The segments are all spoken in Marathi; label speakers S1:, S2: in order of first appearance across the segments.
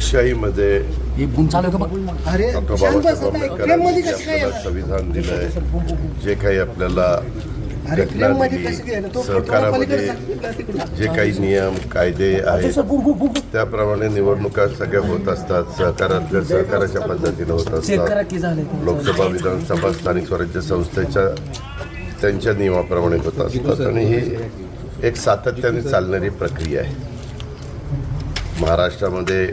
S1: लोकशाहीमध्ये
S2: हे
S1: डॉक्टर बाबासाहेब आंबेडकरांनी
S3: काय
S1: आपल्याला? संविधान दिलंय जे काही आपल्याला घटना दिली
S3: कसं काय तो
S1: सहकारामध्ये जे काही नियम कायदे आहेत त्याप्रमाणे निवडणुका सगळ्या होत असतात सहकारातल्या सहकाराच्या पद्धतीने होत असतात लोकसभा विधानसभा स्थानिक स्वराज्य संस्थेच्या त्यांच्या नियमाप्रमाणे होत असतात. आणि ही एक सातत्याने चालणारी प्रक्रिया आहे. महाराष्ट्रामध्ये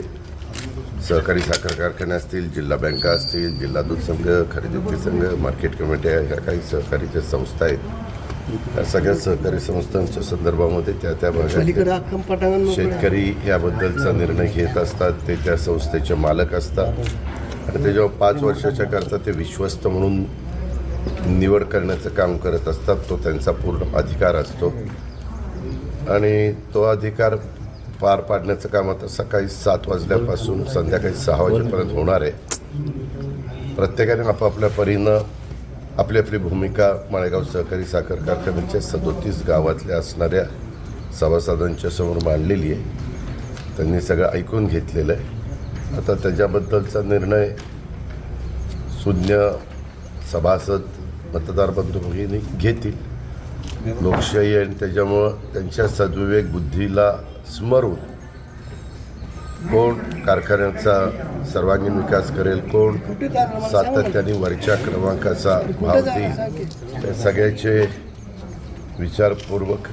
S1: सहकारी साखर कारखाने असतील जिल्हा बँका असतील जिल्हा दूध संघ खरेदी संघ मार्केट कमिट्या ह्या काही सहकारी ज्या संस्था आहेत या सगळ्या सहकारी संस्थांच्या संदर्भामध्ये त्या त्या भागात. शेतकरी याबद्दलचा निर्णय घेत असतात ते त्या संस्थेचे मालक असतात आणि ते जेव्हा पाच वर्षाच्या करता ते विश्वस्त म्हणून निवड करण्याचं काम करत असतात तो त्यांचा पूर्ण अधिकार असतो आणि तो अधिकार पार पाडण्याचं काम आता सकाळी सात वाजल्यापासून संध्याकाळी सहा वाजेपर्यंत होणार आहे. प्रत्येकाने आपापल्या परीनं आपली आपली भूमिका माळेगाव सहकारी साखर कारखान्याच्या सदोतीस गावातल्या असणाऱ्या सभासदांच्या समोर मांडलेली आहे. त्यांनी सगळं ऐकून घेतलेलं आहे. आता त्याच्याबद्दलचा निर्णय सुज्ञ सभासद मतदार बंधू भगिनी घेतील. लोकशाही आणि त्याच्यामुळं त्यांच्या सद्विवेक बुद्धीला स्मरून कोण कारखान्याचा सर्वांगीण विकास करेल कोण सातत्याने वरच्या क्रमांकाचा भाव देईल त्या सगळ्याचे विचारपूर्वक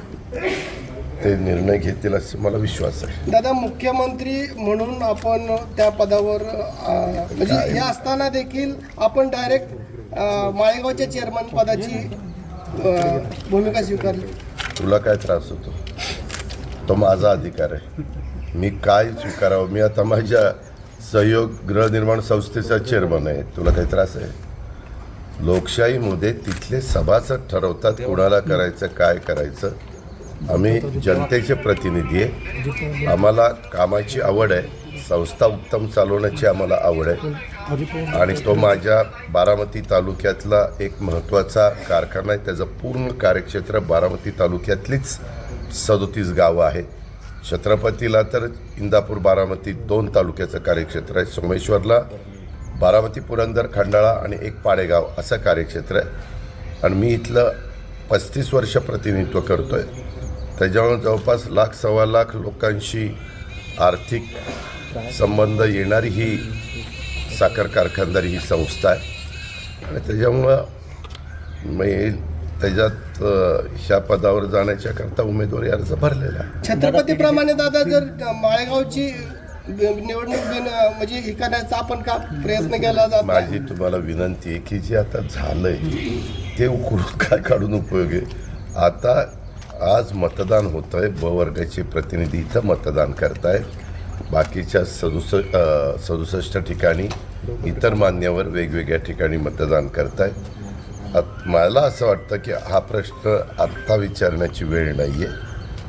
S1: ते निर्णय घेतील असे मला विश्वास आहे.
S3: दादा मुख्यमंत्री म्हणून आपण त्या पदावर म्हणजे हे असताना देखील आपण डायरेक्ट माळेगावच्या चेअरमन पदाची भूमिका स्वीकारली.
S1: तुला काय त्रास होतो? तो माझा अधिकार आहे. मी काय स्वीकारावं? मी आता माझ्या सहयोग गृहनिर्माण संस्थेचा चेअरमन आहे. तुला काही त्रास आहे? लोकशाहीमध्ये तिथले सभासद ठरवतात कुणाला करायचं काय करायचं. आम्ही जनतेचे प्रतिनिधी आहे. आम्हाला कामाची आवड आहे. संस्था उत्तम चालवण्याची आम्हाला आवड आहे. आणि तो माझ्या बारामती तालुक्यातला एक महत्त्वाचा कारखाना आहे. त्याचं पूर्ण कार्यक्षेत्र बारामती तालुक्यातलीच सदोतीस गावं आहेत. छत्रपतीला तर इंदापूर बारामती दोन तालुक्याचं कार्यक्षेत्र आहे. सोमेश्वरला बारामती पुरंदर खंडाळा आणि एक पाडेगाव असं कार्यक्षेत्र आहे. आणि मी इथलं पस्तीस वर्ष प्रतिनिधित्व करतो आहे त्याच्यामुळे जवळपास लाख सव्वा लाख लोकांशी आर्थिक संबंध येणारी ही साखर कारखानदारी ही संस्था आहे. आणि त्याच्यामुळं मी त्याच्यात ह्या पदावर जाण्याच्याकरता उमेदवारी अर्ज भरलेला आहे.
S3: छत्रपतीप्रमाणे दादा जर माळेगावची निवडणूक म्हणजे हे करण्याचा आपण का प्रयत्न केला जात?
S1: माझी तुम्हाला विनंती आहे की जे आता झालंय ते उकळून काय काढून उपयोग आहे? आता आज मतदान होतं आहे ब वर्गाचे प्रतिनिधी इथं मतदान करतायत. बाकीच्या सदुस सदुसष्ट ठिकाणी इतर मान्यवर वेगवेगळ्या ठिकाणी मतदान करतायत. आत- मला असं वाटतं की हा प्रश्न आत्ता विचारण्याची वेळ नाही आहे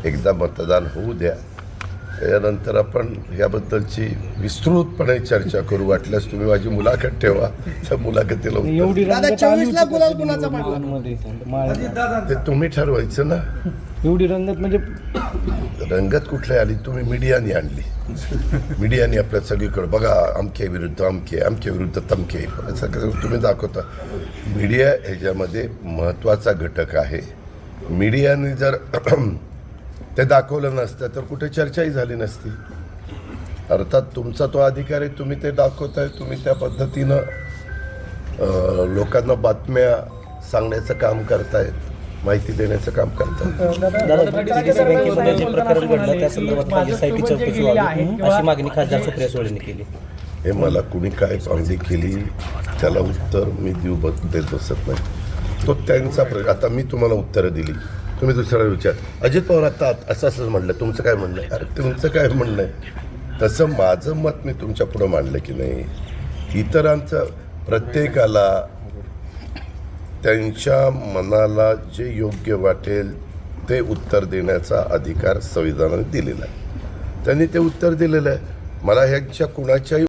S1: एकदा मतदान होऊ द्या. त्याच्यानंतर आपण याबद्दलची विस्तृतपणे चर्चा करू. वाटल्यास तुम्ही माझी मुलाखत ठेवा. त्या मुलाखतीला. ते तुम्ही ठरवायचं ना.
S4: एवढी रंगत म्हणजे
S1: रंगत कुठली आली? तुम्ही मीडियाने आणली. मीडियाने आपल्या सगळीकडे. बघा अमके विरुद्ध अमके अमके विरुद्ध तमके. असं कसं तुम्ही दाखवता. मीडिया ह्याच्यामध्ये महत्त्वाचा घटक आहे. मीडियाने जर ते दाखवलं नसतं तर कुठे चर्चाही झाली नसती. अर्थात तुमचा तो अधिकार आहे तुम्ही ते दाखवताय तुम्ही त्या पद्धतीनं लोकांना बातम्या सांगण्याचं काम करतायत माहिती देण्याचं काम करतायत.
S5: केली.
S1: हे मला कुणी काय मागणी केली त्याला उत्तर मी देऊ देत बसत नाही. तो त्यांचा प्रश्न आता मी तुम्हाला उत्तरं दिली. तुम्ही दुसऱ्याला विचार. अजित पवार आता असं असंच म्हणलं तुमचं काय म्हणणं आहे? अरे तुमचं काय म्हणणं आहे? तसं माझं मत मी तुमच्या पुढं मांडलं की नाही. इतरांचं प्रत्येकाला त्यांच्या मनाला जे योग्य वाटेल ते उत्तर देण्याचा अधिकार संविधानाने दिलेला आहे. त्यांनी ते उत्तर दिलेलं आहे. मला ह्यांच्या कुणाच्याही